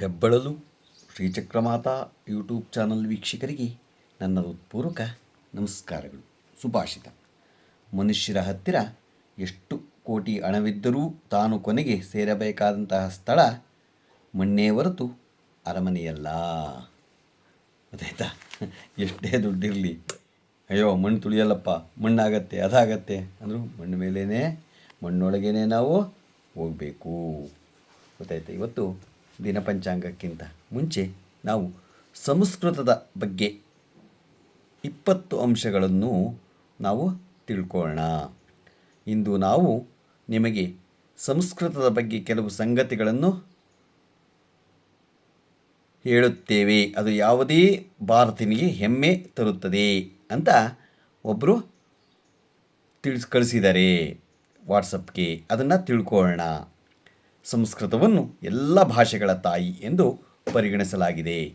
ಹೆಬ್ಬಳಲು ಶ್ರೀಚಕ್ರಮಾತಾ YouTube channel ವೀಕ್ಷಕರಿಗೆ ನನ್ನ ಹೃತ್ಪೂರ್ವಕ ನಮಸ್ಕಾರಗಳು. ಸುಭಾಷಿತ. ಮನುಷ್ಯರ ಹತ್ತಿರ ಎಷ್ಟು ಕೋಟಿ ಹಣವಿದ್ದರೂ ತಾನು ಕೊನೆಗೆ ಸೇರಬೇಕಾದಂತಹ ಸ್ಥಳ ಮಣ್ಣೇ ಹೊರತು ಅರಮನೆಯಲ್ಲ. ಗೊತ್ತಾಯ್ತಾ ಎಷ್ಟೇ ದುಡ್ಡಿರಲಿ. ಅಯ್ಯೋ, ಮಣ್ಣು ತುಳಿಯಲ್ಲಪ್ಪ. ಮಣ್ಣಾಗತ್ತೆ, ಅದಾಗತ್ತೆ. ಅಂದರೂ ಮಣ್ಣು ಮೇಲೇ ಮಣ್ಣೊಳಗೇನೆ ನಾವು ಹೋಗಬೇಕು. ಗೊತ್ತಾಯ್ತಾ? ಇವತ್ತು ದಿನಪಂಚಾಂಗಕ್ಕಿಂತ ಮುಂಚೆ ನಾವು ಸಂಸ್ಕೃತದ ಬಗ್ಗೆ ಇಪ್ಪತ್ತು ಅಂಶಗಳನ್ನು ನಾವು ತಿಳ್ಕೊಳ್ಳೋಣ. ಇಂದು ನಾವು ನಿಮಗೆ ಸಂಸ್ಕೃತದ ಬಗ್ಗೆ ಕೆಲವು ಸಂಗತಿಗಳನ್ನು ಹೇಳುತ್ತೇವೆ. ಅದು ಯಾವುದೇ ಭಾರತೀಯನಿಗೆ ಹೆಮ್ಮೆ ತರುತ್ತದೆ ಅಂತ ಒಬ್ಬರು ತಿಳಿಸ್ ಕಳಿಸಿದ್ದಾರೆ ವಾಟ್ಸಪ್ಗೆ. ಅದನ್ನು ತಿಳ್ಕೊಳ್ಳೋಣ. ಸಂಸ್ಕೃತವನ್ನು ಎಲ್ಲ ಭಾಷೆಗಳ ತಾಯಿ ಎಂದು ಪರಿಗಣಿಸಲಾಗಿದೆ.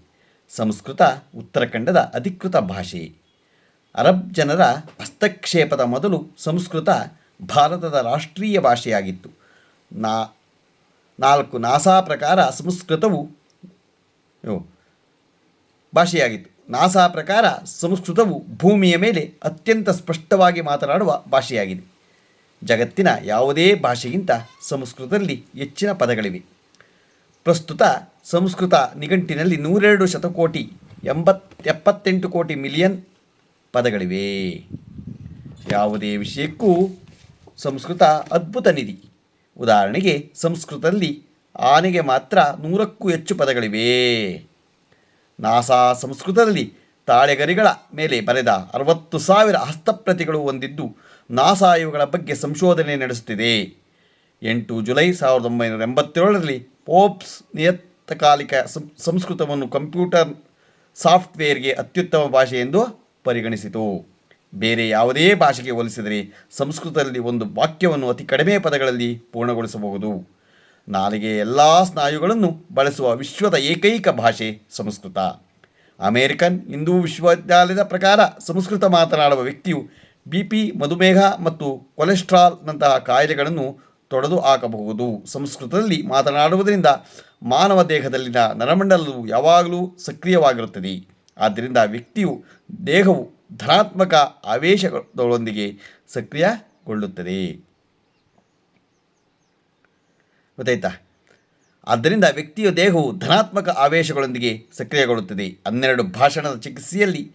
ಸಂಸ್ಕೃತ ಉತ್ತರಖಂಡದ ಅಧಿಕೃತ ಭಾಷೆ. ಅರಬ್ ಜನರ ಹಸ್ತಕ್ಷೇಪದ ಮೊದಲು ಸಂಸ್ಕೃತ ಭಾರತದ ರಾಷ್ಟ್ರೀಯ ಭಾಷೆಯಾಗಿತ್ತು. ನಾ, ನಾಲ್ಕು ನಾಸಾ ಪ್ರಕಾರ ಸಂಸ್ಕೃತವು ಭಾಷೆಯಾಗಿತ್ತು. ನಾಸಾ ಪ್ರಕಾರ ಸಂಸ್ಕೃತವು ಭೂಮಿಯ ಮೇಲೆ ಅತ್ಯಂತ ಸ್ಪಷ್ಟವಾಗಿ ಮಾತನಾಡುವ ಭಾಷೆಯಾಗಿದೆ. ಜಗತ್ತಿನ ಯಾವುದೇ ಭಾಷೆಗಿಂತ ಸಂಸ್ಕೃತದಲ್ಲಿ ಹೆಚ್ಚಿನ ಪದಗಳಿವೆ. ಪ್ರಸ್ತುತ ಸಂಸ್ಕೃತ ನಿಘಂಟಿನಲ್ಲಿ ನೂರೆರಡು ಶತಕೋಟಿ ಎಂಬತ್ ಎಪ್ಪತ್ತೆಂಟು ಕೋಟಿ ಮಿಲಿಯನ್ ಪದಗಳಿವೆ. ಯಾವುದೇ ವಿಷಯಕ್ಕೂ ಸಂಸ್ಕೃತ ಅದ್ಭುತ ನಿಧಿ. ಉದಾಹರಣೆಗೆ ಸಂಸ್ಕೃತದಲ್ಲಿ ಆನೆಗೆ ಮಾತ್ರ ನೂರಕ್ಕೂ ಹೆಚ್ಚು ಪದಗಳಿವೆ. ನಾಸಾ ಸಂಸ್ಕೃತದಲ್ಲಿ ತಾಳೆಗರಿಗಳ ಮೇಲೆ ಬರೆದ ಅರವತ್ತು ಸಾವಿರ ಹಸ್ತಪ್ರತಿಗಳು ಹೊಂದಿದ್ದು ನಾಸಾ ಇವುಗಳ ಬಗ್ಗೆ ಸಂಶೋಧನೆ ನಡೆಸುತ್ತಿದೆ. ಎಂಟು ಜುಲೈ ಸಾವಿರದ ಒಂಬೈನೂರ ಎಂಬತ್ತೇಳರಲ್ಲಿ ಪೋಪ್ಸ್ ನಿಯತಕಾಲಿಕ ಸಂಸ್ಕೃತವನ್ನು ಕಂಪ್ಯೂಟರ್ ಸಾಫ್ಟ್ವೇರ್ಗೆ ಅತ್ಯುತ್ತಮ ಭಾಷೆ ಎಂದು ಪರಿಗಣಿಸಿತು. ಬೇರೆ ಯಾವುದೇ ಭಾಷೆಗೆ ಹೋಲಿಸಿದರೆ ಸಂಸ್ಕೃತದಲ್ಲಿ ಒಂದು ವಾಕ್ಯವನ್ನು ಅತಿ ಕಡಿಮೆ ಪದಗಳಲ್ಲಿ ಪೂರ್ಣಗೊಳಿಸಬಹುದು. ನಾಲಿಗೆ ಎಲ್ಲ ಸ್ನಾಯುಗಳನ್ನು ಬಳಸುವ ವಿಶ್ವದ ಏಕೈಕ ಭಾಷೆ ಸಂಸ್ಕೃತ. ಅಮೇರಿಕನ್ ಹಿಂದೂ ವಿಶ್ವವಿದ್ಯಾಲಯದ ಪ್ರಕಾರ ಸಂಸ್ಕೃತ ಮಾತನಾಡುವ ವ್ಯಕ್ತಿಯು ಬಿ ಪಿ ಮಧುಮೇಹ ಮತ್ತು ಕೊಲೆಸ್ಟ್ರಾಲ್ನಂತಹ ಕಾಯಿಲೆಗಳನ್ನು ತೊಡೆದು ಹಾಕಬಹುದು. ಸಂಸ್ಕೃತದಲ್ಲಿ ಮಾತನಾಡುವುದರಿಂದ ಮಾನವ ದೇಹದಲ್ಲಿನ ನರಮಂಡಲವು ಯಾವಾಗಲೂ ಸಕ್ರಿಯವಾಗಿರುತ್ತದೆ. ಆದ್ದರಿಂದ ವ್ಯಕ್ತಿಯು ದೇಹವು ಧನಾತ್ಮಕ ಆವೇಶಗಳೊಂದಿಗೆ ಸಕ್ರಿಯಗೊಳ್ಳುತ್ತದೆ. ಗೊತ್ತಾಯ್ತಾ? ಆದ್ದರಿಂದ ವ್ಯಕ್ತಿಯ ದೇಹವು ಧನಾತ್ಮಕ ಆವೇಶಗಳೊಂದಿಗೆ ಸಕ್ರಿಯಗೊಳ್ಳುತ್ತದೆ. ಹನ್ನೆರಡು ಭಾಷಣದ ಚಿಕಿತ್ಸೆಯಲ್ಲಿ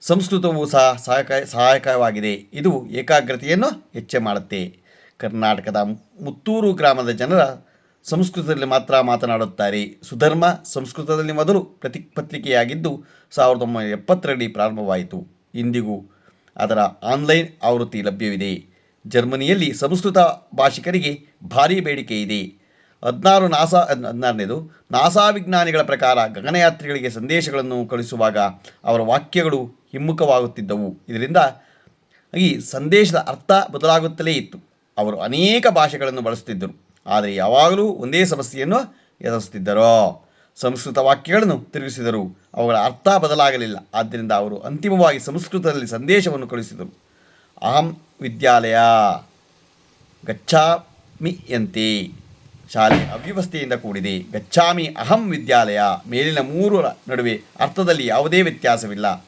ಸಂಸ್ಕೃತವು ಸಹ ಸಹಾಯಕ, ಸಹಾಯಕವಾಗಿದೆ. ಇದು ಏಕಾಗ್ರತೆಯನ್ನು ಹೆಚ್ಚು ಮಾಡುತ್ತೆ. ಕರ್ನಾಟಕದ ಮುತ್ತೂರು ಗ್ರಾಮದ ಜನರ ಸಂಸ್ಕೃತದಲ್ಲಿ ಮಾತ್ರ ಮಾತನಾಡುತ್ತಾರೆ. ಸುಧರ್ಮ ಸಂಸ್ಕೃತದಲ್ಲಿ ಮೊದಲು ಪ್ರತಿ, ಪತ್ರಿಕೆಯಾಗಿದ್ದು ಸಾವಿರದ ಒಂಬೈನೂರ ಎಪ್ಪತ್ತರಲ್ಲಿ ಪ್ರಾರಂಭವಾಯಿತು. ಇಂದಿಗೂ ಅದರ ಆನ್ಲೈನ್ ಆವೃತ್ತಿ ಲಭ್ಯವಿದೆ. ಜರ್ಮನಿಯಲ್ಲಿ ಸಂಸ್ಕೃತ ಭಾಷಿಕರಿಗೆ ಭಾರೀ ಬೇಡಿಕೆ ಇದೆ ಹದಿನಾರು ನಾಸಾ ಹದ್- ಹದಿನಾರನೇದು ನಾಸಾ ವಿಜ್ಞಾನಿಗಳ ಪ್ರಕಾರ ಗಗನಯಾತ್ರಿಗಳಿಗೆ ಸಂದೇಶಗಳನ್ನು ಕಳಿಸುವಾಗ ಅವರ ವಾಕ್ಯಗಳು ಹಿಮ್ಮುಖವಾಗುತ್ತಿದ್ದವು. ಇದರಿಂದ ಈ ಸಂದೇಶದ ಅರ್ಥ ಬದಲಾಗುತ್ತಲೇ ಇತ್ತು. ಅವರು ಅನೇಕ ಭಾಷೆಗಳನ್ನು ಬಳಸುತ್ತಿದ್ದರು. ಆದರೆ ಯಾವಾಗಲೂ ಒಂದೇ ಸಮಸ್ಯೆಯನ್ನು ಎದುರಿಸುತ್ತಿದ್ದರು? ಸಂಸ್ಕೃತ ವಾಕ್ಯಗಳನ್ನು ತಿರುಗಿಸಿದರು ಅವುಗಳ ಅರ್ಥ ಬದಲಾಗಲಿಲ್ಲ. ಆದ್ದರಿಂದ ಅವರು ಅಂತಿಮವಾಗಿ ಸಂಸ್ಕೃತದಲ್ಲಿ ಸಂದೇಶವನ್ನು ಕಳುಹಿಸಿದರು ಅಹಂ ವಿದ್ಯಾಲಯ ಗಚ್ಚಾಮಿ ಯಂತೆ. ಶಾಲೆ ಅವ್ಯವಸ್ಥೆಯಿಂದ ಕೂಡಿದೆ. ಗಚ್ಚಾಮಿ ಅಹಂ ವಿದ್ಯಾಲಯ ಮೇಲಿನ ಮೂರರ ನಡುವೆ ಅರ್ಥದಲ್ಲಿ ಯಾವುದೇ ವ್ಯತ್ಯಾಸವಿಲ್ಲ.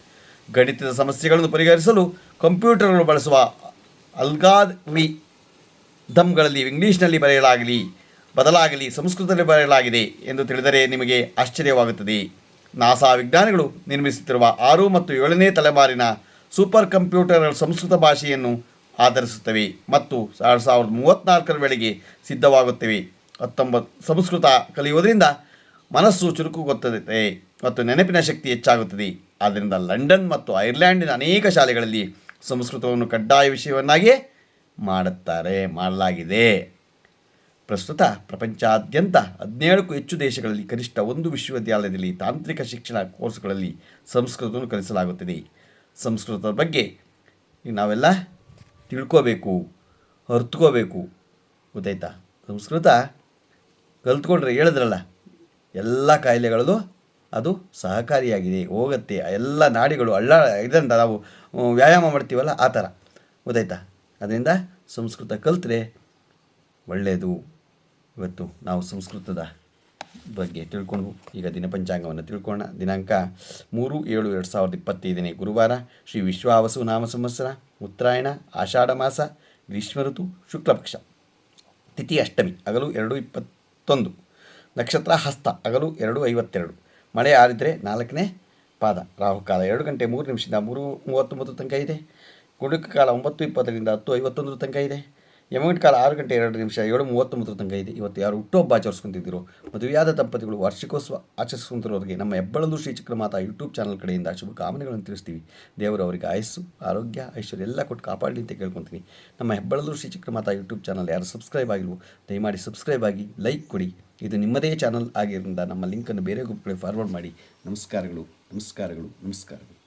ಗಣಿತದ ಸಮಸ್ಯೆಗಳನ್ನು ಪರಿಹರಿಸಲು ಕಂಪ್ಯೂಟರ್ಗಳು ಬಳಸುವ ಅಲ್ಗಾದ್ವಿ ದಮ್ಗಳಲ್ಲಿ ಇಂಗ್ಲೀಷ್ನಲ್ಲಿ ಬರೆಯಲಾಗಲಿ, ಬದಲಾಗಲಿ, ಸಂಸ್ಕೃತದಲ್ಲಿ ಬರೆಯಲಾಗಿದೆ ಎಂದು ತಿಳಿದರೆ ನಿಮಗೆ ಆಶ್ಚರ್ಯವಾಗುತ್ತದೆ. ನಾಸಾ ವಿಜ್ಞಾನಿಗಳು ನಿರ್ಮಿಸುತ್ತಿರುವ ಆರು ಮತ್ತು ಏಳನೇ ತಲೆಮಾರಿನ ಸೂಪರ್ ಕಂಪ್ಯೂಟರ್ ಸಂಸ್ಕೃತ ಭಾಷೆಯನ್ನು ಆಧರಿಸುತ್ತವೆ ಮತ್ತು ಎರಡು ಸಾವಿರದ ಮೂವತ್ತ್ನಾಲ್ಕರ ವೇಳೆಗೆ ಸಿದ್ಧವಾಗುತ್ತವೆ. ಹತ್ತೊಂಬತ್ತು ಸಂಸ್ಕೃತ ಕಲಿಯುವುದರಿಂದ ಮನಸ್ಸು ಚುರುಕುಗೊತ್ತದೆ ಮತ್ತು ನೆನಪಿನ ಶಕ್ತಿ ಹೆಚ್ಚಾಗುತ್ತದೆ. ಆದ್ದರಿಂದ ಲಂಡನ್ ಮತ್ತು ಐರ್ಲ್ಯಾಂಡಿನ ಅನೇಕ ಶಾಲೆಗಳಲ್ಲಿ ಸಂಸ್ಕೃತವನ್ನು ಕಡ್ಡಾಯ ವಿಷಯವನ್ನಾಗಿಯೇ ಮಾಡುತ್ತಾರೆ, ಮಾಡಲಾಗಿದೆ. ಪ್ರಸ್ತುತ ಪ್ರಪಂಚಾದ್ಯಂತ ಹದಿನೇಳಕ್ಕೂ ಹೆಚ್ಚು ದೇಶಗಳಲ್ಲಿ ಕನಿಷ್ಠ ಒಂದು ವಿಶ್ವವಿದ್ಯಾಲಯದಲ್ಲಿ ತಾಂತ್ರಿಕ ಶಿಕ್ಷಣ ಕೋರ್ಸ್ಗಳಲ್ಲಿ ಸಂಸ್ಕೃತವನ್ನು ಕಲಿಸಲಾಗುತ್ತದೆ. ಸಂಸ್ಕೃತದ ಬಗ್ಗೆ ನಾವೆಲ್ಲ ತಿಳ್ಕೋಬೇಕು, ಅರ್ತ್ಕೋಬೇಕು. ಗೊತ್ತಾಯ್ತಾ? ಸಂಸ್ಕೃತ ಕಲ್ತ್ಕೊಂಡ್ರೆ ಹೇಳಿದ್ರಲ್ಲ, ಎಲ್ಲ ಕಾಯಿಲೆಗಳದ್ದು ಅದು ಸಹಕಾರಿಯಾಗಿದೆ, ಹೋಗುತ್ತೆ, ಎಲ್ಲ ನಾಡಿಗಳು ಅಳ್ಳ ಇದರಿಂದ ನಾವು ವ್ಯಾಯಾಮ ಮಾಡ್ತೀವಲ್ಲ, ಆ ಥರ ಗೊತ್ತಾಯ್ತಾ? ಅದರಿಂದ ಸಂಸ್ಕೃತ ಕಲ್ತ್ರೆ ಒಳ್ಳೆಯದು ಇವತ್ತು ನಾವು ಸಂಸ್ಕೃತದ ಬಗ್ಗೆ ತಿಳ್ಕೊಂಡು, ಈಗ ದಿನ ಪಂಚಾಂಗವನ್ನು ದಿನಾಂಕ ಮೂರು ಏಳು ಎರಡು ಸಾವಿರದ ಇಪ್ಪತ್ತೈದನೇ ಗುರುವಾರ, ಶ್ರೀ ವಿಶ್ವಾವಸು ನಾಮ ಸಂವತ್ಸರ, ಉತ್ತರಾಯಣ, ಆಷಾಢ ಮಾಸ, ಗ್ರೀಷ್ಮ ಋತು ಶುಕ್ಲಪಕ್ಷ ತಿಥಿ ಅಷ್ಟಮಿ, ಹಗಲು ಎರಡು ಇಪ್ಪತ್ತೊಂದು ನಕ್ಷತ್ರ ಹಸ್ತ, ಹಗಲು ಎರಡು ಐವತ್ತೆರಡು. ಮಳೆ ಆರಿದ್ರೆ ನಾಲ್ಕನೇ ಪಾದ. ರಾಹುಕಾಲ ಎರಡು ಗಂಟೆ ಮೂರು ನಿಮಿಷದಿಂದ ಮೂರು ಮೂವತ್ತೊಂಬತ್ತು ತನಕ ಇದೆ. ಗುಡುಕ ಕಾಲ ಒಂಬತ್ತು ಇಪ್ಪತ್ತರಿಂದ ಹತ್ತು ಐವತ್ತೊಂದರ ತನಕ ಇದೆ. ಯಮಗಂಟ ಕಾಲ ಆರು ಗಂಟೆ ಎರಡು ನಿಮಿಷ, ಏಳು ಮೂವತ್ತೊಂಬತ್ತರ ತನಕ ಇದೆ. ಇವತ್ತು ಯಾರು ಹುಟ್ಟುಹಬ್ಬ ಆಚರಿಸ್ಕೊಂತಿದ್ದೀರೋ ಮದುವೆಯಾದ ದಂಪತಿಗಳು ವಾರ್ಷಿಕೋತ್ಸವ ಆಚರಿಸ್ಕೊಂತಿರೋರಿಗೆ ನಮ್ಮ ಹೆಬ್ಬಳಲು ಶ್ರೀ ಚಕ್ರಮಾತಾ ಯೂಟ್ಯೂಬ್ ಚಾನಲ್ ಕಡೆಯಿಂದ ಶುಭ ಕಾಮನೆಗಳನ್ನು ತಿಳಿಸ್ತೀವಿ. ದೇವರು ಅವರಿಗೆ ಆಯಸ್ಸು, ಆರೋಗ್ಯ, ಐಶ್ವರ್ಯ ಎಲ್ಲ ಕೊಟ್ಟು ಕಾಪಾಡಲಿ ಅಂತ ಕೇಳ್ಕೊತೀನಿ. ನಮ್ಮ ಹೆಬ್ಬಳಲು ಶ್ರೀ ಚಕ್ರಮಾತಾ ಯೂಟ್ಯೂಬ್ ಚಾನಲ್ ಯಾರು ಸಬ್ಸ್ಕ್ರೈಬ್ ಆಗಿಲ್ವೋ, ದಯಮಾಡಿ ಸಬ್ಸ್ಕ್ರೈಬ್ ಆಗಿ, ಲೈಕ್ ಕೊಡಿ. ಇದು ನಿಮ್ಮದೇ ಚಾನಲ್ ಆಗಿರೋದ್ರಿಂದ ನಮ್ಮ ಲಿಂಕನ್ನು ಬೇರೆ ಗ್ರೂಪ್ಗಳಿಗೆ ಫಾರ್ವರ್ಡ್ ಮಾಡಿ. ನಮಸ್ಕಾರಗಳು ನಮಸ್ಕಾರಗಳು ನಮಸ್ಕಾರಗಳು.